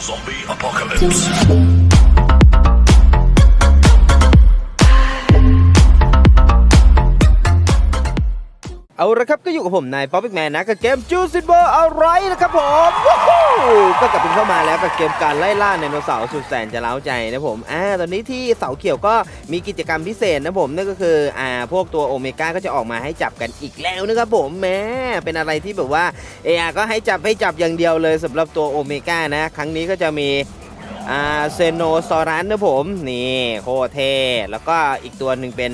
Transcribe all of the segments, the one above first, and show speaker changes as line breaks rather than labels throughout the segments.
Zombie apocalypse.
เอาละครับก็อยู่กับผมนายป๊อปปี้แมนนะกับเกมจูซิเบอร์อะไรนะครับผมวู้ฮู้ก็กลับเข้ามาแล้วกับเกมการไล่ล่าไดโนเสาร์สุดแสนจะเล้าใจนะผมอ่าตอนนี้ที่เสาเขียวก็มีกิจกรรมพิเศษนะผมนั่นก็คืออ่าพวกตัวโอเมก้าก็จะออกมาให้จับกันอีกแล้วนะครับผมแม้เป็นอะไรที่แบบว่าเออก็ให้จับให้จับอย่างเดียวเลยสำหรับตัวโอเมก้านะ ครั้งนี้ก็จะมีอ่าเซโนซอรัสนะผมนี่โคเทแล้วก็อีกตัวหนึ่งเป็น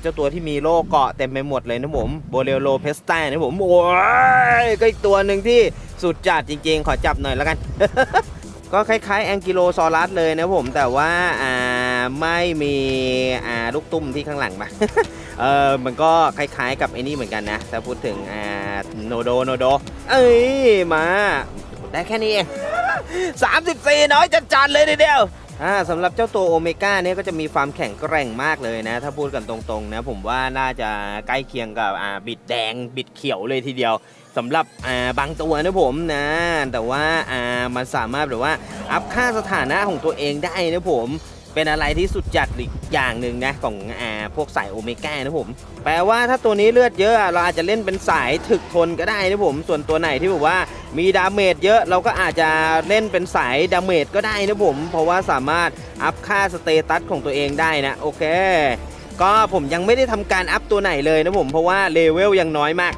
เจ้าตัวที่มีโล่เกาะเต็มไปหมดเลยนะผมโบเรโลเพสต้านะผมโอ้ยก็อีกตัวหนึ่งที่สุดจัดจริงๆ ขอจับหน่อยแล้วกัน ก็คล้ายๆแองกิโลซอรัสเลยนะผมแต่ว่าอ่าไม่มีอ่าลูกตุ้มที่ข้างหลังมาเออมันก็คล้ายๆกับไอ้นี่เหมือนกันนะถ้าพูดถึงอ่าโนโดโนโดเอ้ยมาได้แค่นี้เอง34น้อยจัดๆเลยทีเดียว อ่าสำหรับเจ้าตัวโอเมก้าเนี่ยก็จะมีความแข็งแกร่งมากเลยนะ ถ้าพูดกันตรงๆนะผมว่าน่าจะใกล้เคียงกับอ่าบิดแดงบิดเขียวเลยทีเดียวสำหรับอ่าบางตัวนะผมนะ แต่ว่าอ่ามันสามารถแบบว่าอัพค่าสถานะของตัวเองได้นะผม เป็นอะไรที่สุดจัดอีกอย่างหนึ่งนะของอ่าพวกสายโอเมก้านะผม แปลว่าถ้าตัวนี้เลือดเยอะเราอาจจะเล่นเป็นสายถึกทนก็ได้นะผม ส่วนตัวไหนที่แบบว่ามีดาเมจเยอะเราก็อาจจะเล่นเป็นสายดาเมจก็ได้นะผม เพราะว่าสามารถอัพค่าสเตตัสของตัวเองได้นะโอเค ก็ผมยังไม่ได้ทำการอัพตัวไหนเลยนะผมเพราะว่าเลเวลยังน้อยมาก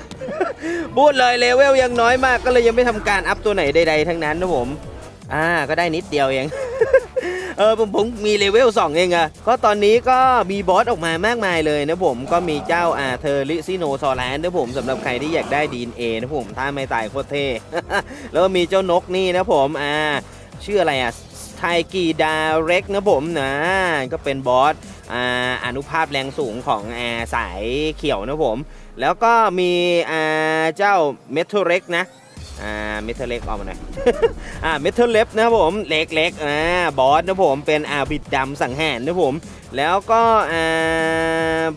พูดเลยเลเวลยังน้อยมากก็เลยยังไม่ทำการอัพตัวไหนใดๆทั้งนั้นนะผม อ่าก็ได้นิดเดียวเอง เออผมผมมีเลเวล2เองอะก็ตอนนี้ก็มีบอสออกมามากมายเลยนะผมก็มีเจ้าอาเทอริซิโนซอแลนนะผมสำหรับใครที่อยากได้ดีนเอนะผมถ้าไม่ตายโคตรเท่แล้วมีเจ้านกนี่นะผมอ่าชื่ออะไรอะไทกีดาเร็กนะผมนะก็เป็นบอสอ่าอนุภาพแรงสูงของอาสายเขียวนะผม แล้วก็มีอ่าเจ้าเมทัลเร็กนะ อ่าเมทัลเล็กออกมาหน่อย อ่าเมทัลเล็บนะครับผมเล็กๆอ่าบอสนะผมเป็นอาบิดดำสังหารนะผม แล้วก็อ่า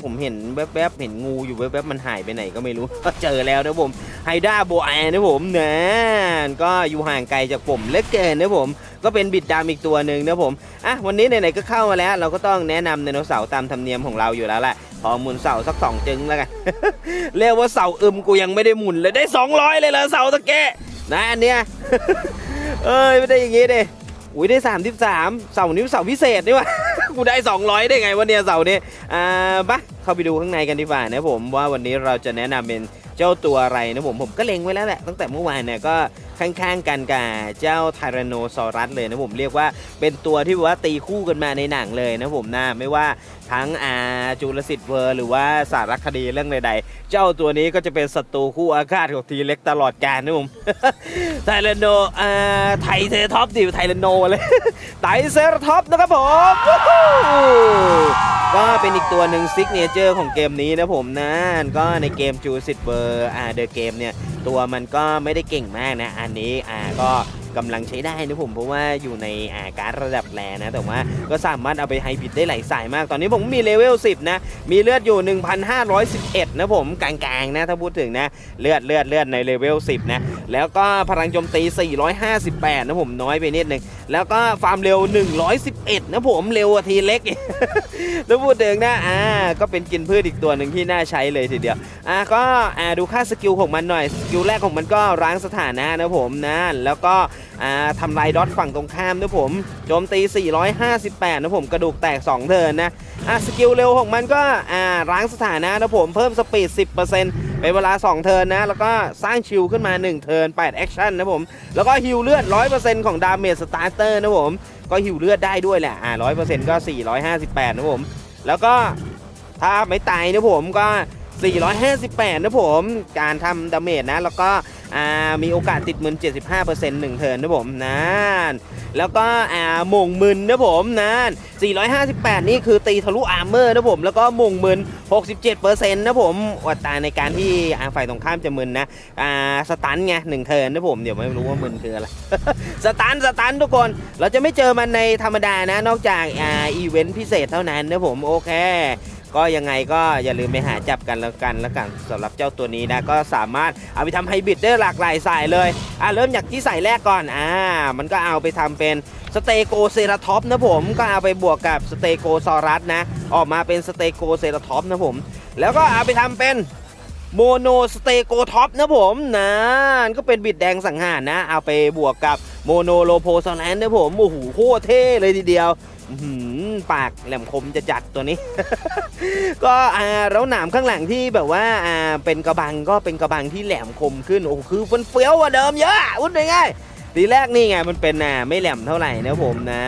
ผมเห็นแวบๆเห็นงูอยู่แวบๆมันหายไปไหนก็ไม่รู้เจอแล้วนะผมไฮด้าโบแอนะผมนะก็อยู่ห่างไกลจากผมเล็กเกินนะผมก็เป็นบิดดำอีกตัวหนึ่งนะผมอะวันนี้ไหนๆก็เข้ามาแล้ว เราก็ต้องแนะนำไดโนเสาร์ตามธรรมเนียมของเราอยู่แล้วแหละ ขอหมุนเสาสักสองจึงแล้วกันเรียกว่าเสาอึมกูยังไม่ได้หมุนเลยได้ 200 เลยเหรอเสาตะแกะนะอันเนี้ยเอ้ยไม่ได้อย่างงี้ดิอุ้ยได้ 33เสานี้เสาพิเศษนี่วะกูได้ 200 ได้ไงวันเนี้ยเสานี้อ่าปะเข้าไปดูข้างในกันดีกว่านะผมว่าวันนี้เราจะแนะนำเป็นเจ้าตัวอะไรนะผมผมก็เล็งไว้แล้วแหละตั้งแต่เมื่อวานเนี่ยก็ ข้างๆกันกับเจ้าไทแรโนซอรัสเลยนะผมเรียกว่าเป็นตัวที่ว่าตีคู่กันมาในหนังเลยนะผมนะไม่ว่าทั้งอาจูลสิทธิ์เวอร์หรือว่าสารคดีเรื่องใดๆ เจ้าตัวนี้ก็จะเป็นศัตรูคู่อาฆาตของทีเล็กตลอดกาลนะผมไทแรโนอ่าไทเซอร์ท็อปดิไทแรโนเลยไทเซอร์ท็อปนะครับผมก็เป็นอีกตัวหนึ่งซิกเนเจอร์ของเกมนี้นะผมนะก็ในเกมจูสิตเบอร์อาเดอะเกมเนี่ยตัวมันก็ไม่ได้เก่งมากนะ อันนี้อ่าก็ กำลังใช้ได้นะผมเพราะว่าอยู่ในอาการระดับแรนะ แต่ว่าก็สามารถเอาไปไฮบิดได้หลายสายมาก ตอนนี้ผมมีเลเวล 10 นะ มีเลือดอยู่ 1,511 นะผมกลางๆนะถ้าพูดถึงนะเลือดเลือดเลือดในเลเวล 10 นะ แล้วก็พลังโจมตี 458 นะผมน้อยไปนิดนึง แล้วก็ฟาร์มเร็ว 111 นะผมเร็วทีเล็กถ้าพูดถึงนะอ่าก็เป็นกินพืชอีกตัวหนึ่งที่น่าใช้เลยทีเดียวอะก็อ่าดูค่าสกิลของมันหน่อยสกิลแรกของมันก็ร้างสถานะนะผมนะแล้วก็ทำลายดอทฝั่งตรงข้ามนะผมโจมตี 458 นะผมกระดูกแตก 2 เทินนะอะสกิลเร็วของมันก็อ่าร้างสถานะนะผมเพิ่มสปีด 10%เป็นเวลา 2 เทินนะ แล้วก็สร้างชิลขึ้นมา 1 เทิน8แอคชั่นนะผม แล้วก็ฮิวเลือด 100%ของดาเมจสตาร์เตอร์นะผม ก็ฮิวเลือดได้ด้วยแหละอ่า100%ก็ 458 นะผม แล้วก็ถ้าไม่ตายนะผมก็ 458 นะผม การทำดาเมจนะ แล้วก็ อ่ามีโอกาสติดมึน75%หนึ่งเทิร์นนะผมนั่นแล้วก็อ่าม่งมึนนะผมนั่น458 นี่คือตีทะลุอาร์เมอร์นะผมแล้วก็ม่งมึน 67%นะผมอัตราในการที่ฝ่ายตรงข้ามจะมึนนะอ่าสตันไงหนึ่งเทิร์นนะผมเดี๋ยวไม่รู้ว่ามึนคืออะไรสตันสตันทุกคน เราจะไม่เจอมันในธรรมดานะนอกจากอ่าอีเวนต์พิเศษเท่านั้นนะผมโอเค ก็ยังไงก็อย่าลืมไปหาจับกันแล้วกันแล้วกันสำหรับเจ้าตัวนี้นะก็สามารถเอาไปทำไฮบริดได้หลากหลายสายเลยอะเริ่มจากที่สายแรกก่อนอ่ามันก็เอาไปทำเป็นสเตโกเซราท็อปนะผมก็เอาไปบวกกับสเตโกซอรัสนะออกมาเป็นสเตโกเซราท็อปนะผม แล้วก็เอาไปทำเป็นโมโนสเตโกท็อปนะผมนะก็เป็นบิดแดงสังหารนะ เอาไปบวกกับโมโนโลโพซอนแลนนะผมโอ้โหโคตรเท่เลยทีเดียวอื ปากแหลมคมจะจัดตัวนี้ ก็อ่าแล้วหนามข้างหลังที่แบบว่าอ่าเป็นกระบังก็เป็นกระบังที่แหลมคมขึ้นโอ้คือฟันเฟี้ยวกว่าเดิมเยอะอุ้นง่ายทีแรกนี่ไงมันเป็นอ่าไม่แหลมเท่าไหร่นะผมนะ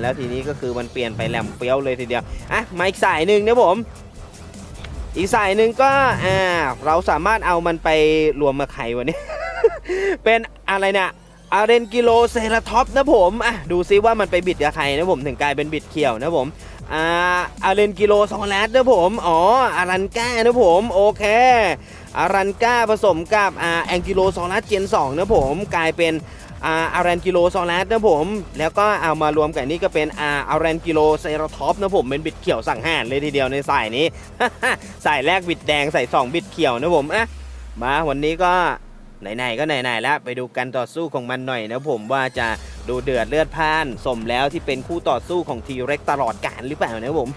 แล้วทีนี้ก็คือมันเปลี่ยนไปแหลมเฟี้ยวเลยทีเดียวอะมาอีกสายหนึ่งนะผมอีกสายหนึ่งก็อ่าเราสามารถเอามันไปรวมมาไขวันนี้ เป็นอะไรเนี่ย อาเรนกิโลเซราท็อปนะผมอะดูซิว่ามันไปบิดกับใครนะผมถึงกลายเป็นบิดเขียวนะผมอ่าอาเรนกิโลซองแลสนะผม อ๋ออารันก้านะผม โอเคอารันก้าผสมกับอ่าแองกิโลซองแลสเจน2นะผมกลายเป็นอ่าอารันกิโลซองแลสนะผม แล้วก็เอามารวมกันนี่ก็เป็นอ่าอารันกิโลเซราท็อปนะผมเป็นบิดเขียวสั่งหารเลยทีเดียวในสายนี้สายแรกบิดแดงใส่สองบิดเขียวนะผมอะมาวันนี้ก็ ไหนๆก็ไหนๆแล้วไปดูการต่อสู้ของมันหน่อยนะผมว่าจะดูเดือดเลือดพ่าน สมแล้วที่เป็นคู่ต่อสู้ของทีเร็กตลอดกาลหรือเปล่านะผม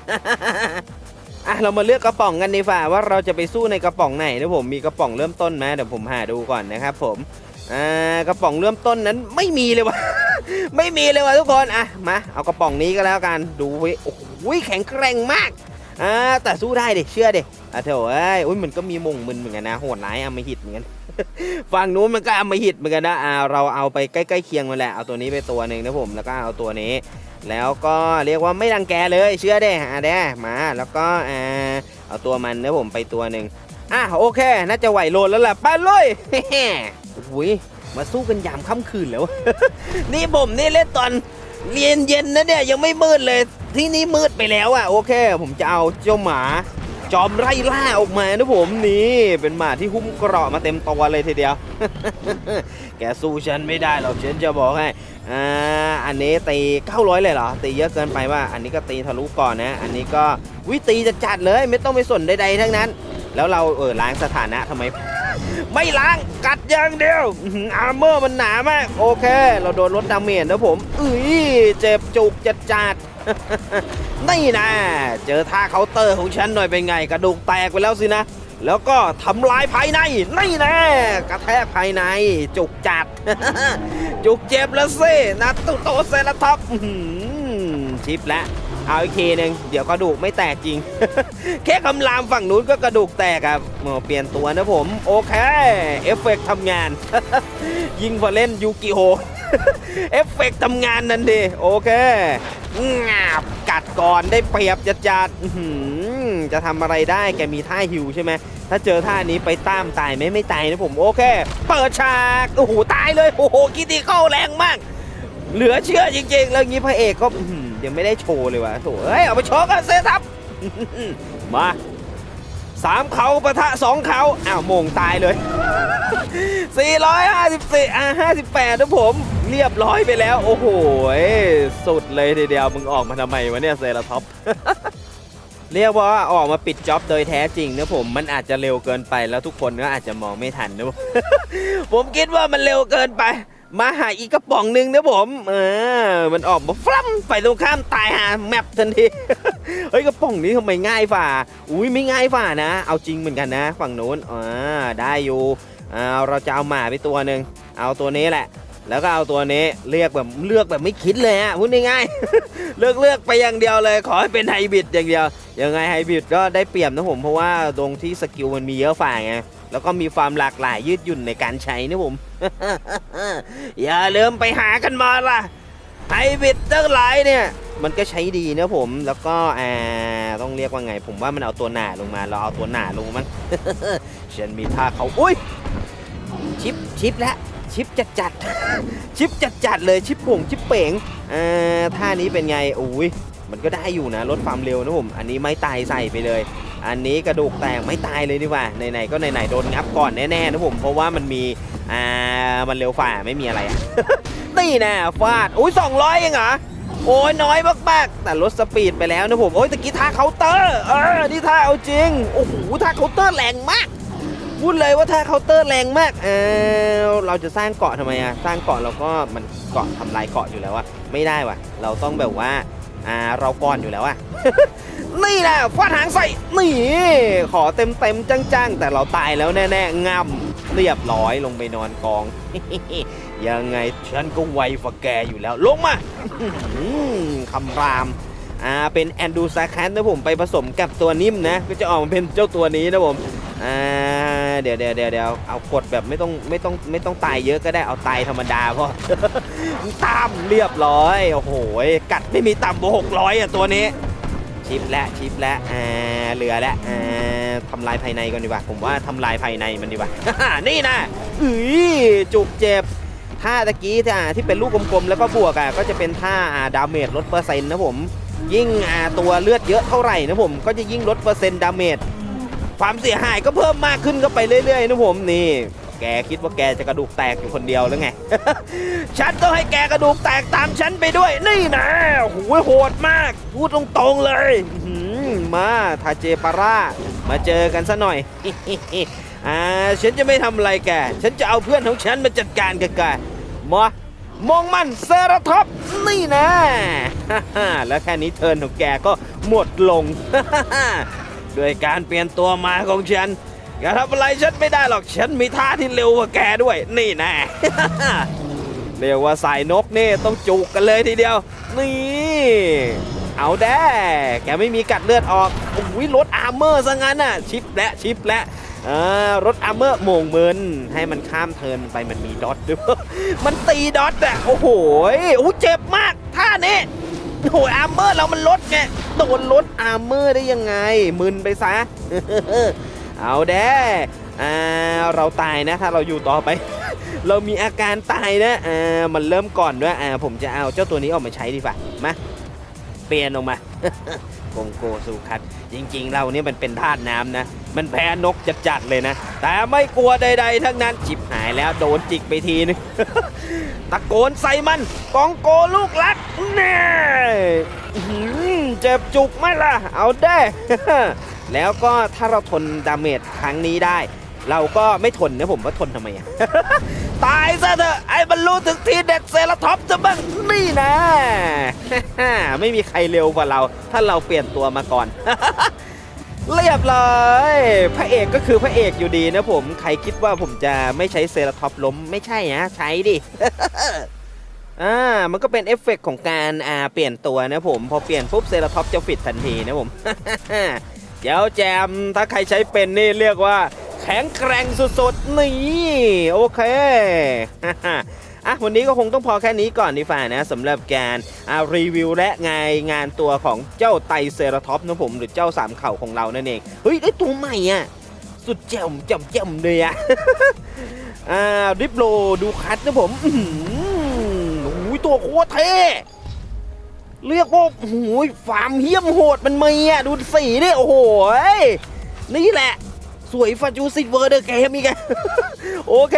อะเรามาเลือกกระป๋องกันดีฝ่าว่าเราจะไปสู้ในกระป๋องไหนนะผมมีกระป๋องเริ่มต้นไหมเดี๋ยวผมหาดูก่อนนะครับผมอ่ากระป๋องเริ่มต้นนั้นไม่มีเลยวะไม่มีเลยวะทุกคนอะมาเอากระป๋องนี้ก็แล้วกันดูว้โอ้โหแข็งแกร่งมากอ่าแต่สู้ได้ดิเชื่อดิอะเถอะเอ้ยอุ้ยมันก็มีมงมึนเหมือนกันนะโหดร้ายอมหิตเหมือนกัน ฝั่งนู้นมันก็อำมหิตเหมือนกันนะอ่าเราเอาไปใกล้ๆเคียงมาแหละเอาตัวนี้ไปตัวหนึ่งนะผมแล้วก็เอาตัวนี้ แล้วก็เรียกว่าไม่รังแกเลยเชื่อได้อะเด้มาแล้วก็อ่าเอาตัวมันนะผมไปตัวหนึ่งอะโอเค น่าจะไหวโลนแล้วล่ะไปเลยโอ้ยมาสู้กันยามค่ำคืนแล้ว นี่ผมนี่เล่นตอนเรียนเย็นนะเนี่ยยังไม่มืดเลย ที่นี่มืดไปแล้วอะโอเค ผมจะเอาเจ้าหมา จอมไร่ล่าออกมานะผมนี่เป็นหมาที่หุ้มเกราะมาเต็มตัวเลยทีเดียว แกสู้ฉันไม่ได้หรอกฉันจะบอกให้อ่าอันนี้ตี900เลยเหรอตีเยอะเกินไปว่า อันนี้ก็ตีทะลุก่อนนะ อันนี้ก็วิตีจะจัดเลยไม่ต้องไปสนใดๆทั้งนั้น แล้วเราเออล้างสถานะทำไม ไม่ล้างกัดอย่างเดียวอาร์เมอร์มันหนามาก โอเค เราโดนลดดาเมจนะผมอุ้ยเจ็บจุกจัดจัด นี่นะเจอท่าเคาน์เตอร์ของฉันหน่อยเป็นไง กระดูกแตกไปแล้วสินะ แล้วก็ทำลายภายในนี่นะกระแทกภายใน จุกจัด จุกเจ็บแล้วสินะตุโตเซราท็อปชิปแล้วเอาอีกทีหนึ่งเดี๋ยวกระดูกไม่แตกจริง แค่คำรามฝั่งนู้นก็กระดูกแตกครับเปลี่ยนตัวนะผม โอเค เอฟเฟกต์ทำงาน ยิงพอเล่นยูกิโฮ เอฟเฟกต์ทำงานนั่นดีโอเคงาบกัดก่อนได้เปรียบจัดจัดจะทำอะไรได้แกมีท่าฮิวใช่ไหมถ้าเจอท่านี้ไปตามตายไหมไม่ตายนะผมโอเค เปิดฉากโอ้โหตายเลยโอ้โหคิดดีเข้าแรงมาก เหลือเชื่อจริงๆ แล้วงี้พระเอกก็ยังไม่ได้โชว์เลยวะโถเอ้ยเอาไปโชว์กันเซทับมาสามเขาปะทะสองเขาอ้าวมงตายเลย 454อะ58นะผม เรียบร้อยไปแล้ว โอ้โห สุดเลยทีเดียวมึงออกมาทำไมวะเนี่ยเซราท็อปเรียกว่าออกมาปิดจ็อบโดยแท้จริงนะผมมันอาจจะเร็วเกินไปแล้วทุกคนก็อาจจะมองไม่ทันนะผมผมคิดว่ามันเร็วเกินไป มาหาอีกกระป๋องหนึ่งนะผม เออ มันออกมาฟลัมไปตรงข้ามตายหาแมปทันที เฮ้ยกระป๋องนี้ทำไมง่ายฝ่า อุ้ยไม่ง่ายฝ่านะ เอาจริงเหมือนกันนะ ฝั่งนู้น อ่า ได้อยู่อ่าเราจะเอาหมาไปตัวหนึ่ง เอาตัวนี้แหละ แล้วก็เอาตัวนี้เลือกแบบเลือกแบบไม่คิดเลยฮะพูดง่ายๆ เลือกเลือกไปอย่างเดียวเลย ขอให้เป็นไฮบริดอย่างเดียว ยังไงไฮบริดก็ได้เปรียบนะผม เพราะว่าตรงที่สกิลมันมีเยอะฝ่าไง แล้วก็มีความหลากหลายยืดหยุ่นในการใช้นะผม อย่าลืมไปหากันมาล่ะไฮบริดทั้งหลายเนี่ย มันก็ใช้ดีนะผมแล้วก็อ่าต้องเรียกว่าไง ผมว่ามันเอาตัวหนาลงมา เราเอาตัวหนาลงมั้งฉันมีท่าเขาอุ้ยชิปชิปแล้วชิปจัดจัดชิปจัดจัดเลยชิปผงชิปเป๋งอ่าท่านี้เป็นไงอุ้ยมันก็ได้อยู่นะลดความเร็วนะผม อันนี้ไม่ตายใส่ไปเลย อันนี้กระดูกแตกไม่ตายเลยดีกว่าไหนๆก็ไหนๆโดนงับก่อนแน่ๆนะผมเพราะว่ามันมีอ่ามันเร็วฝ่าไม่มีอะไรอะนี่นะฟาดอุ้ยสองร้อยเองเหรอโอ้ยน้อยมากๆ แต่ลดสปีดไปแล้วนะผมโอ้ยตะกี้ท่าเคาน์เตอร์เออนี่ท่าเอาจริงโอ้โหท่าเคาน์เตอร์แรงมากพูดเลยว่าท่าเคาน์เตอร์แรงมากเออเราจะสร้างเกาะทำไมอะสร้างเกาะเราก็มันเกาะทำลายเกาะอยู่แล้วอะไม่ได้ว่ะ เราต้องแบบว่าอ่าเราก่อนอยู่แล้วอะ นี่นะฟาดหางใส่นี่ ขอเต็มเต็มๆจังๆ แต่เราตายแล้วแน่ๆงำเรียบร้อยลงไปนอนกอง ยังไงฉันก็ไวฝ่าแกอยู่แล้ว ลงมาคำรามอ่าเป็นแอนดูซาคันนะผมไปผสมกับตัวนิ่มนะ ก็จะออกมาเป็นเจ้าตัวนี้นะผมอ่าเดี๋ยวเดี๋ยวเดี๋ยวเดี๋ยวเอากดแบบไม่ต้องไม่ต้องไม่ต้องตายเยอะก็ได้เอาตายธรรมดาพอตามเรียบร้อย โอ้โหกัดไม่มีต่ำกว่าหกร้อยอะตัวนี้ ชิปและชิปและอ่าเหลือและอ่าทำลายภายในก่อนดีกว่า ผมว่าทำลายภายในมันดีกว่า นี่นะอุ้ยจุกเจ็บท่าตะกี้ที่าที่เป็นลูกกลมๆ แล้วก็บวกอะก็จะเป็นท่าดาเมจลดเปอร์เซ็นต์นะผม ยิ่งตัวเลือดเยอะเท่าไหร่นะผม ก็จะยิ่งลดเปอร์เซ็นต์ดาเมจความเสียหายก็เพิ่มมากขึ้นก็ไปเรื่อยๆนะผมนี่ แกคิดว่าแกจะกระดูกแตกอยู่คนเดียวแล้วไง ฉันต้องให้แกกระดูกแตกตามฉันไปด้วย นี่นะโอ้โหโหดมาก พูดตรงๆเลยมาทาเจปาร่ามาเจอกันซะหน่อยอ่าฉันจะไม่ทำอะไรแก ฉันจะเอาเพื่อนของฉันมาจัดการกับแกมามองมันเซราท็อปนี่นะแล้วแค่นี้เทิร์นของแกก็หมดลง ด้วยการเปลี่ยนตัวมาของฉัน อย่าทำอะไรฉันไม่ได้หรอก ฉันมีท่าที่เร็วกว่าแกด้วย นี่แน่เรียกว่าสายนกนี่ต้องจุกกันเลยทีเดียว นี่ เอาแด้แกไม่มีกัดเลือดออกโอ้ยลดอาร์เมอร์ซะงั้นน่ะ ชิปและชิปและรถอาร์เมอร์โมงเมินให้มันข้ามเทินไปมันมีดอทด้วยมันตีดอทอะโอ้โหโอ้เจ็บมากท่านี้โอ้โหอาร์เมอร์เรามันลดไงโดนลดอาร์เมอร์ได้ยังไงมึนไปซะ เอาแด้อ่าเราตายนะถ้าเราอยู่ต่อไป เรามีอาการตายนะอ่ามันเริ่มก่อนด้วยอ่าผมจะเอาเจ้าตัวนี้ออกมาใช้ดีกว่ามาเปลี่ยนออกมาโกงโกซูคัตจริง ๆ เราเนี่ยมันเป็นธาตุน้ำนะ มันแพ้นกจัดๆเลยนะ แต่ไม่กลัวใด ๆ ทั้งนั้นจิบหายแล้วโดนจิกไปทีนึงตะโกนใส่มันกองโกลูกรักแน่เจ็บจุกไหมล่ะ เอาได้ แล้วก็ถ้าเราทนดาเมจครั้งนี้ได้ เราก็ไม่ทนนะผมว่าทนทำไมอะตายซะเถอะไอ้บรรลุถึงทีเด็ดเซราท็อปจะบ้างนี่นะ ไม่มีใครเร็วกว่าเรา ถ้าเราเปลี่ยนตัวมาก่อนเรียบร้อยพระเอกก็คือพระเอกอยู่ดีนะผมใครคิดว่าผมจะไม่ใช้เซราท็อปล้มไม่ใช่นะใช้ดิอ่ามันก็เป็นเอฟเฟกต์ของการอ่าเปลี่ยนตัวนะผม พอเปลี่ยนปุ๊บเซราท็อปจะฟิตทันทีนะผม เจ้าแจม ถ้าใครใช้เป็นนี่เรียกว่า แข็งแกร่งสุดๆ นี่โอเคอะวันนี้ก็คงต้องพอแค่นี้ก่อนดีฝ่านะสำหรับการอ่ารีวิวและงานงานตัวของเจ้าไตเซราท็อปนะผมหรือเจ้าสามเข่าของเรานั่นเอง เฮ้ย ได้ตัวใหม่อะ สุดแจ่มแจ่มแจ่มเลยอะอ่าริบโลดูคัดนะผมอื้อหือโอ้ยตัวโคตรเท่ เรียกว่าโอ้โหฟาร์มเฮี้ยมโหดมันมีอะ ดูสีดิโอ้โห นี่แหละ สวยฟาจูซิเวอร์เดอร์เกมอีกโอเค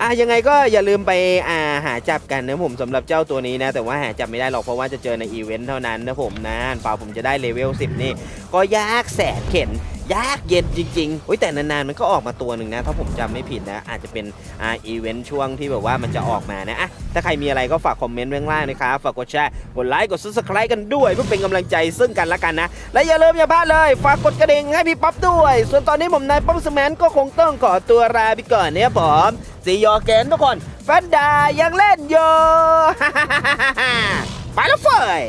อะยังไงก็อย่าลืมไปอ่าหาจับกันนะผมสำหรับเจ้าตัวนี้นะ แต่ว่าหาจับไม่ได้หรอกเพราะว่าจะเจอในอีเวนต์เท่านั้นนะผมนะเปล่าผมจะได้เลเวล10 นี่ ก็ยากแสนเข็น ยากเย็นจริงๆเฮ้ยแต่นานๆมันก็ออกมาตัวหนึ่งนะ ถ้าผมจำไม่ผิดนะ อาจจะเป็นอ่าอีเวนต์ช่วงที่แบบว่ามันจะออกมานะอะถ้าใครมีอะไรก็ฝากคอมเมนต์ไว้ข้างล่างนะครับ ฝากกดแชร์ กดไลค์ กดซับสไคร b e กันด้วย เพื่อเป็นกำลังใจซึ่งกันและกันนะ และอย่าลืมอย่าพลาดเลย ฝากกดกระดิ่งให้พี่ป๊อปด้วย ส่วนตอนนี้ผมนายป๊อปสแมนก็คงต้องขอตัวลาไปก่อนเนี่ยผมสียอแกนทุกคนแฟนดายังเล่นโย่ไปแล้วเฟย